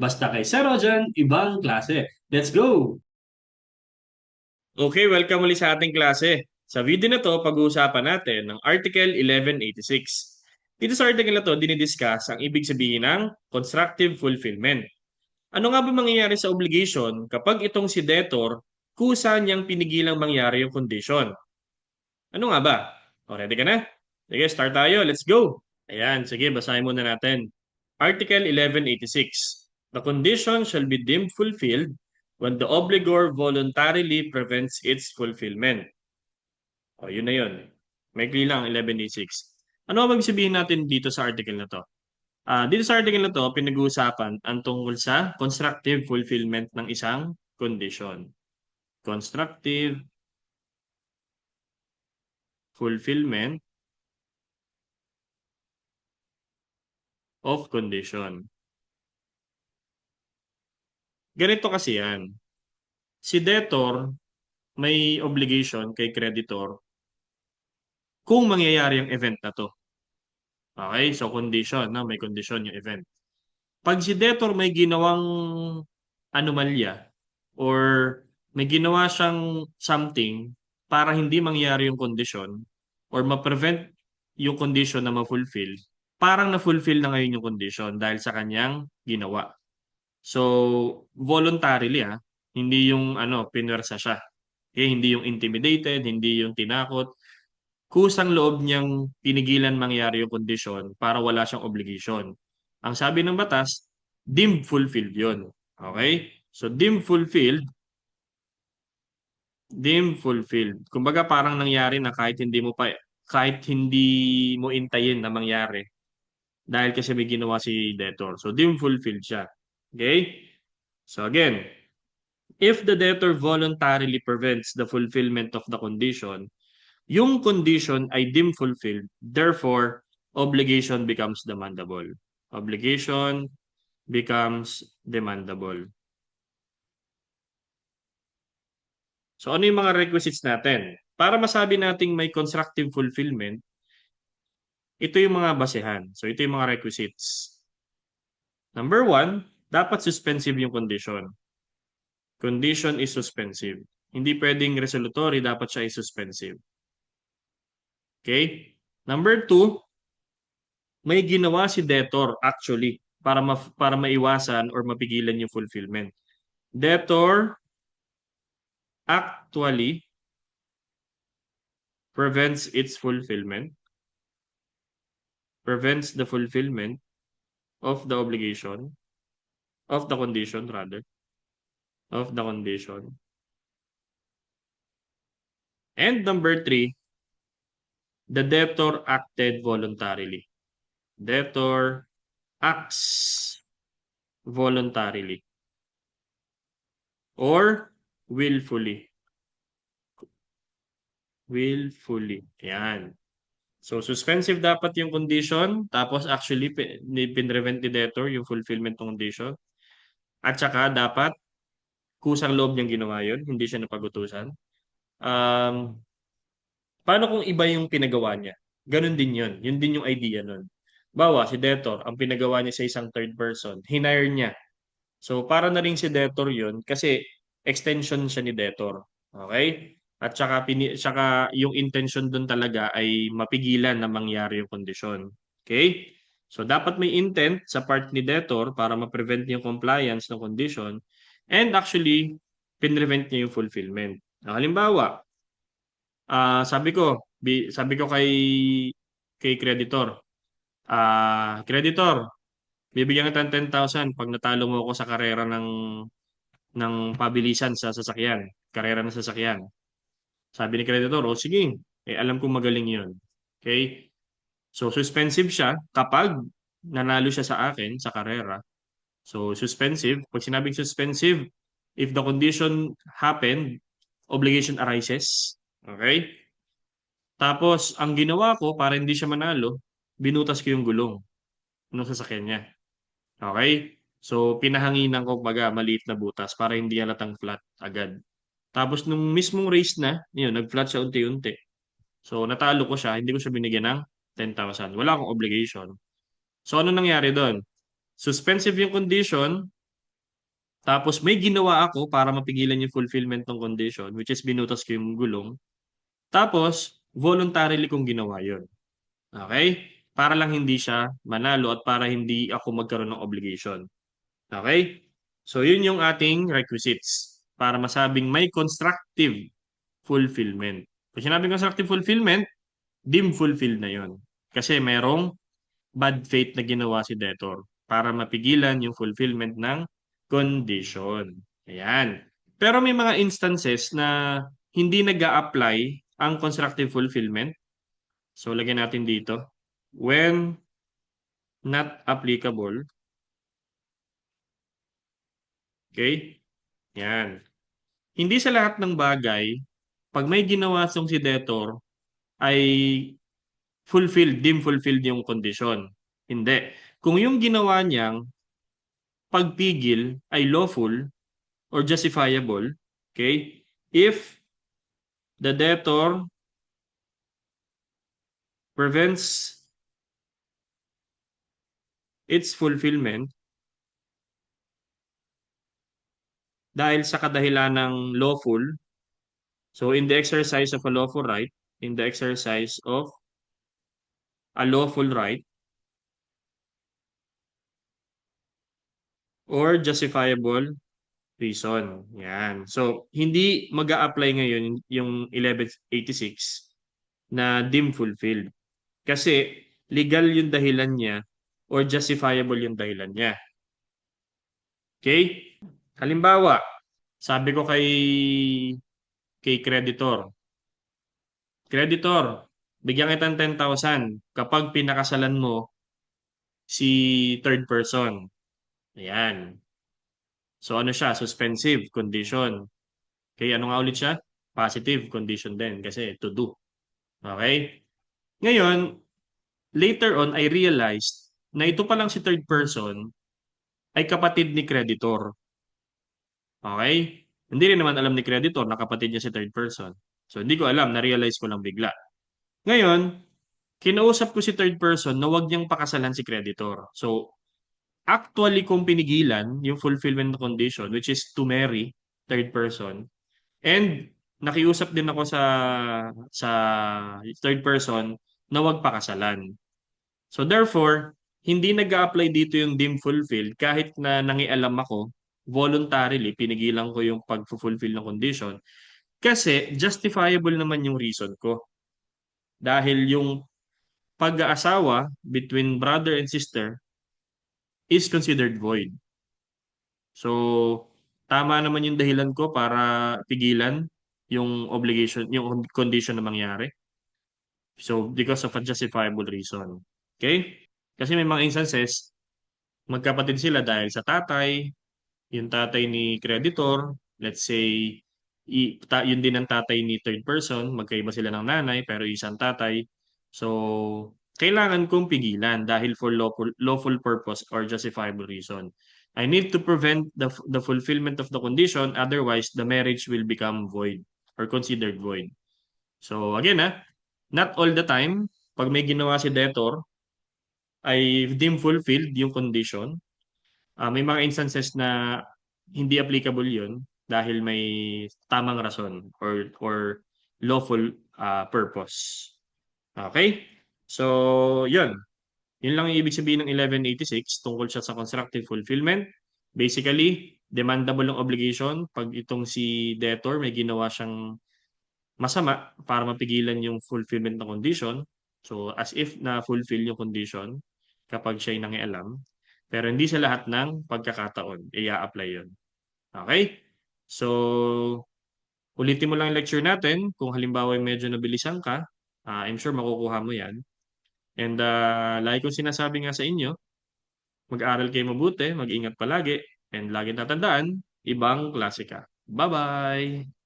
Basta kay Sir Rojan, ibang klase. Let's go! Okay, welcome ulit sa ating klase. Sa video na to, pag-uusapan natin ng Article 1186. Dito sa article na to, dinidiscuss ang ibig sabihin ng constructive fulfillment. Ano nga ba mangyayari sa obligation kapag itong si debtor kusa niyang pinigilang mangyari yung condition? Ano nga ba? O, ready ka na? Sige, start tayo. Let's go! Ayan, sige, basahin muna natin. Article 1186. The condition shall be deemed fulfilled when the obligor voluntarily prevents its fulfillment. O, yun na yun. May lang, 1186. Ano ang sabihin natin dito sa article na to? Ah, dito sa article na to, pinag-uusapan ang tungkol sa constructive fulfillment ng isang condition. Constructive fulfillment of condition. Ganito kasi yan. Si debtor may obligation kay creditor kung mangyayari yung event na to. Okay? So, condition. No? May condition yung event. Pag si debtor may ginawang anomalya or may ginawa siyang something para hindi mangyari yung condition or ma-prevent yung condition na ma-fulfill, parang na-fulfill na ngayon yung condition dahil sa kanyang ginawa. So, voluntarily ah, hindi yung ano, pinwersa siya. Okay, hindi yung intimidated, hindi yung tinakot. Kusang loob niyang pinigilan mangyari yung condition para wala siyang obligation. Ang sabi ng batas, deemed fulfilled yun. Okay? So, deemed fulfilled, deemed fulfilled. Kumbaga parang nangyari na kahit hindi mo pa kahit hindi mo intayin na mangyari dahil kasi may ginawa si debtor. So, deemed fulfilled siya. Okay? So again, if the debtor voluntarily prevents the fulfillment of the condition, yung condition ay deemed fulfilled, therefore, obligation becomes demandable. Obligation becomes demandable. So ano yung mga requisites natin? Para masabi nating may constructive fulfillment, ito yung mga basehan. So ito yung mga requisites. Number one, dapat suspensive yung condition. Condition is suspensive. Hindi pwedeng resolutory, dapat siya is suspensive. Okay? Number two, may ginawa si debtor actually para ma para maiwasan or mapigilan yung fulfillment. Debtor actually prevents its fulfillment prevents the fulfillment of the obligation of the condition rather. Of the condition. And number three the debtor acted voluntarily. Debtor acts voluntarily. Or willfully. Willfully. Yan. So, suspensive dapat yung condition, tapos actually, pinrevent ni debtor yung fulfillment ng condition. At saka, dapat, kusang loob niyang ginawa yun, hindi siya napagutusan. Um, paano kung iba yung pinagawa niya? Ganon din yun. Yun din yung idea nun. Bawa, si debtor, ang pinagawa niya sa isang third person, hinire niya. So, para na rin si debtor yun, kasi extension siya ni debtor. Okay? At saka, pini, saka yung intention doon talaga ay mapigilan na mangyari yung kondisyon. Okay? So dapat may intent sa part ni debtor para ma-prevent yung compliance ng condition and actually pinrevent niya yung fulfillment. Now, halimbawa, uh, sabi ko, bi, sabi ko kay kay creditor, uh, creditor, bibigyan kita ng 10,000 pag natalo mo ako sa karera ng ng pabilisan sa sasakyan, karera ng sasakyan. Sabi ni creditor, oh sige, eh, alam kong magaling yun. Okay? So, suspensive siya kapag nanalo siya sa akin sa karera. So, suspensive. Pag sinabing suspensive, if the condition happened, obligation arises. Okay? Tapos, ang ginawa ko para hindi siya manalo, binutas ko yung gulong ng sasakyan niya. Okay? So, pinahanginan ko baga maliit na butas para hindi halatang flat agad. Tapos nung mismong race na, yun, nag-flat siya unti-unti. So natalo ko siya, hindi ko siya binigyan ng 10,000. Wala akong obligation. So ano nangyari doon? Suspensive yung condition, Tapos may ginawa ako para mapigilan yung fulfillment ng condition, which is binutas ko yung gulong. Tapos, voluntarily kong ginawa yun. Okay? Para lang hindi siya manalo at para hindi ako magkaroon ng obligation. Okay? So, yun yung ating requisites para masabing may constructive fulfillment. Pag sinabing constructive fulfillment, dim fulfilled na yun. Kasi merong bad faith na ginawa si debtor para mapigilan yung fulfillment ng condition. Ayan. Pero may mga instances na hindi nag apply ang constructive fulfillment. So, lagyan natin dito. When not applicable. Okay? Yan. Hindi sa lahat ng bagay, pag may ginawa song si debtor, ay fulfilled, dim fulfilled yung condition. Hindi. Kung yung ginawa niyang pagpigil ay lawful or justifiable, okay? If the debtor prevents its fulfillment dahil sa kadahilan ng lawful, so in the exercise of a lawful right, in the exercise of a lawful right, or justifiable reason. Yan. So, hindi mag apply ngayon yung 1186 na dim fulfilled. Kasi legal yung dahilan niya or justifiable yung dahilan niya. Okay? Halimbawa, sabi ko kay kay creditor, creditor, bigyan kita ng 10,000 kapag pinakasalan mo si third person. Ayan. So ano siya? Suspensive condition. Okay, ano nga ulit siya? Positive condition din kasi to do. Okay? Ngayon, later on, I realized na ito pa lang si third person ay kapatid ni creditor. Okay? Hindi rin naman alam ni creditor na kapatid niya si third person. So, hindi ko alam. Na-realize ko lang bigla. Ngayon, kinausap ko si third person na wag niyang pakasalan si creditor. So, actually kung pinigilan yung fulfillment condition, which is to marry third person, and nakiusap din ako sa sa third person na wag pakasalan. So therefore, hindi nag apply dito yung dim fulfilled kahit na nangialam ako voluntarily pinigilan ko yung pag-fulfill ng condition kasi justifiable naman yung reason ko. Dahil yung pag-aasawa between brother and sister is considered void. So, tama naman yung dahilan ko para pigilan yung obligation, yung condition na mangyari. So, because of a justifiable reason. Okay? Kasi may mga instances, magkapatid sila dahil sa tatay, yung tatay ni creditor, let's say, i, ta, yun din ang tatay ni third person, magkaiba sila ng nanay, pero isang tatay. So, kailangan kong pigilan dahil for lawful, lawful purpose or justifiable reason. I need to prevent the, the fulfillment of the condition, otherwise the marriage will become void or considered void. So again, ah, not all the time, pag may ginawa si debtor, ay dim fulfilled yung condition. Uh, may mga instances na hindi applicable yun dahil may tamang rason or, or lawful uh, purpose. Okay? So, yun. Yun lang yung ibig sabihin ng 1186 tungkol siya sa constructive fulfillment. Basically, demandable ang obligation pag itong si debtor may ginawa siyang masama para mapigilan yung fulfillment ng condition. So, as if na-fulfill yung condition kapag siya'y nangialam. Pero hindi sa lahat ng pagkakataon, i-apply yun. Okay? So, ulitin mo lang lecture natin. Kung halimbawa medyo nabilisan ka, uh, I'm sure makukuha mo yan. And uh, like kong sinasabi nga sa inyo, mag-aral kayo mabuti, mag-ingat palagi, and lagi tatandaan, ibang klase ka. Bye-bye!